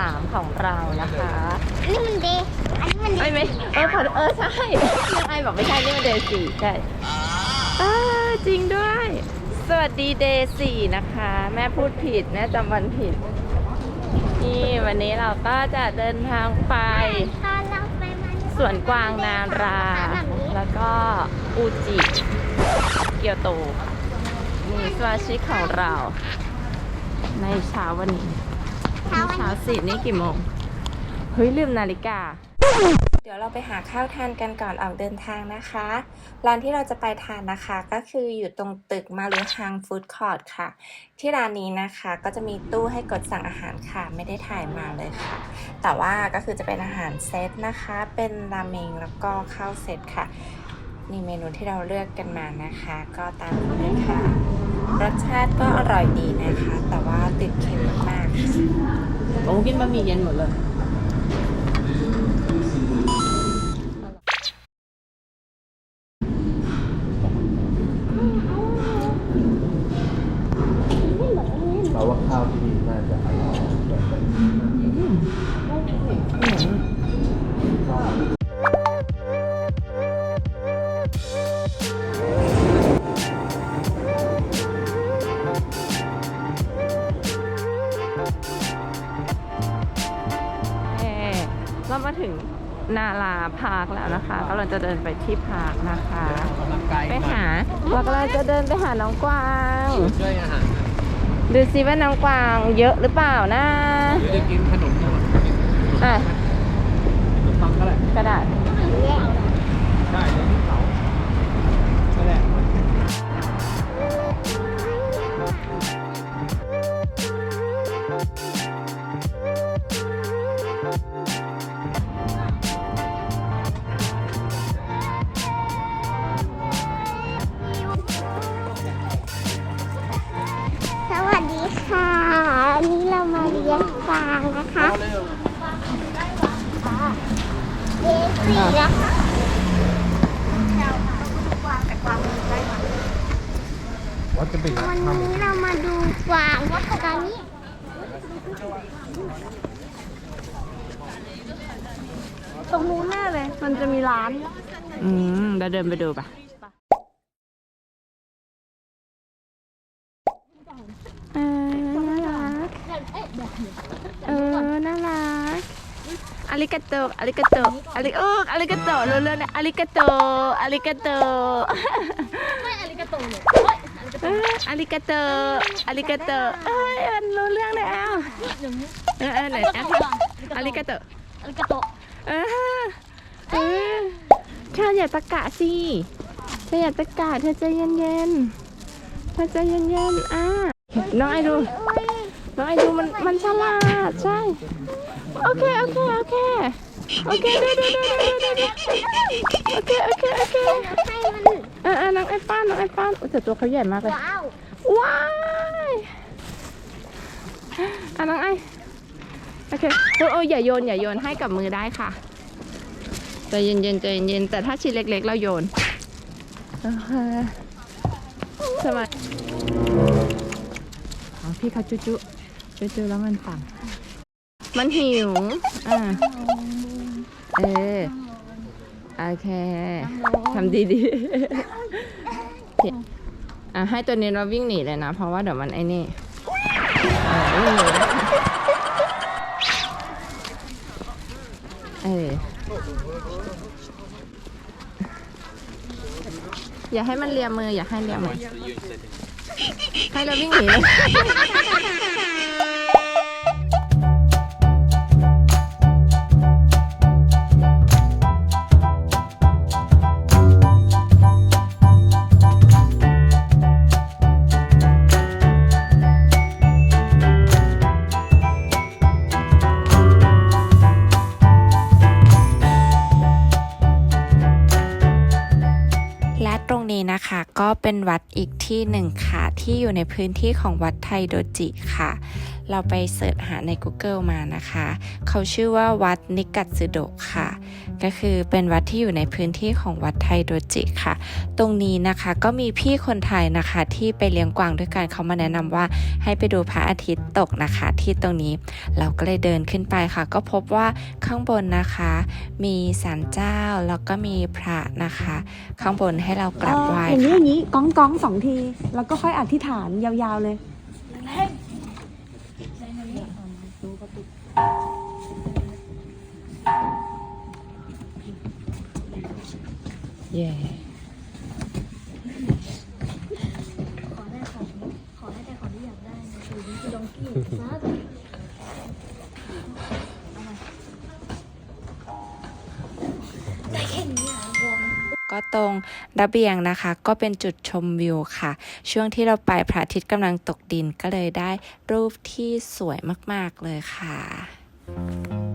3 ของเรานะคะอันนี้มันเดย์อันนี้มันเดไม่ย์ไม่เออขอเออใช่ยังไอบอกไม่ใช่นี่มันเดย์สี่ใช่อ่าจริงด้วย สวัสดีเดย์สี่นะคะ แม่พูดผิดแม่จำวันผิด นี่วันนี้เราก็จะเดินทางไป ตอนเราไปมันสวนกวางนาราแบบนี้แล้วก็อูจิเกียวโตนี่สมาชิกของเรา ในเช้าวันนี้เช้าเช้าสินี่กี่โมง เฮ้ย ลืมนาฬิกา เดี๋ยวเราไปหาข้าวทานกันก่อนออกเดินทางนะคะ ร้านที่เราจะไปทานนะคะ ก็คืออยู่ตรงตึกมารุฮังฟู้ดคอร์ทค่ะ ที่ร้านนี้นะคะก็จะมีตู้ให้กดสั่งอาหารค่ะ ไม่ได้ถ่ายมาเลยค่ะ แต่ว่าก็คือจะเป็นอาหารเซตนะคะ เป็นราเมงแล้วก็ข้าวเซตค่ะ นี่เมนูที่เราเลือกกันมานะคะ ก็ตามนี้เลยค่ะ รสชาติก็อร่อยดีนะคะ แต่ว่าติดเค็มมากๆโอ้กินบะหมี่เย็นหมดเลย อเรามาถึงนาลาพาร์คแล้วนะคะกำลังจะเดินไปที่พาร์คนะคะกำลังกายไปหาเรากำลังจะเดินไปหาน้องกวางช่วยอาหารดูซิว่าน้องกวางเยอะหรือเปล่านะหรือจะกินขนมก่อนอะขนมปังก็ได้กระดาษได้ ลี้ยงฟางนะคะเลี้ยงฟรีนะคะวัดจะเป็นวันนี้เรามาดูกวางตอนนี้ตรงนู้นแน่เลย มันจะมีร้าน อืมเราเดินไปดูปะเออน่ารัก เออ น่ารักอาริกาโตอาริกาโตอาริโอ้อาริกาโตเร็วๆนะอาริกาโตอาริกาโตไม่อาริกาโตเลยเอออาริกาโตอาริกาโตเอ้ยมันรู้เรื่องแล้วเออเออไหนอะอาริกาโตอาริกาโตเออเออเธออย่าตะกะสิเธออย่าตะกะเธอใจเย็นๆเธอใจเย็นๆอะน้องไอดู น้องไอดูมันมันฉลาดใช่ โอเค โอเค โอเค โอเคเดูดูดูดูดูดูโอเค โอเค โอเคให้มันเออเออน้องไอ้ป้านน้องไอ้ป้านอุ๊ยแต่ตัวเขาใหญ่มากเลย ว้าวว้ายอะน้องไอโอเคโอ้ยอย่าโยนอย่าโยนให้กับมือได้ค่ะใจเย็นๆใจเย็นๆแต่ถ้าชิ้นเล็ก ๆ เราโยนสวัสดีอ๋อพี่เขาจุ๊จุ๊ จุจุแล้วมันปั่นมันหิว อ่า เออโอเคทำดีๆอะให้ตัวนี้เราวิ่งหนีเลยนะ เพราะว่าเดี๋ยวมันไอ้นี่อะวิ่งหนีนะเอออย่าให้มันเลียมือ อย่าให้เลียมือ ให้เราวิ่งหนีเลย นี้นะคะ ก็เป็นวัดอีกที่หนึ่งค่ะ ที่อยู่ในพื้นที่ของวัดไทโดจิค่ะ เราไปเสิร์ชหาใน Google มานะคะ เขาชื่อว่าวัดนิกัตสึโดค่ะ ก็คือเป็นวัดที่อยู่ในพื้นที่ของวัดไทโดจิค่ะ ตรงนี้นะคะก็มีพี่คนไทยนะคะ ที่ไปเลี้ยงกวางด้วยกันเขามาแนะนำว่าให้ไปดูพระอาทิตย์ตกนะคะ ที่ตรงนี้เราก็เลยเดินขึ้นไปค่ะ ก็พบว่าข้างบนนะคะ มีศาลเจ้าแล้วก็มีพระนะคะ ข้างบนให้เรากราบไหว้อย่างนี้อค่ะย่างนี้ก้องก้องสองที แล้วก็ค่อยอธิษฐานยาวๆเลยเย่ขอได้ของขอให้ได้ของที่อยากได้นะคือนี่คือดองกี้ ก็ตรงระเบียงนะคะ ก็เป็นจุดชมวิวค่ะ ช่วงที่เราไปพระอาทิตย์กำลังตกดินก็เลยได้รูปที่สวยมาก ๆ เลยค่ะ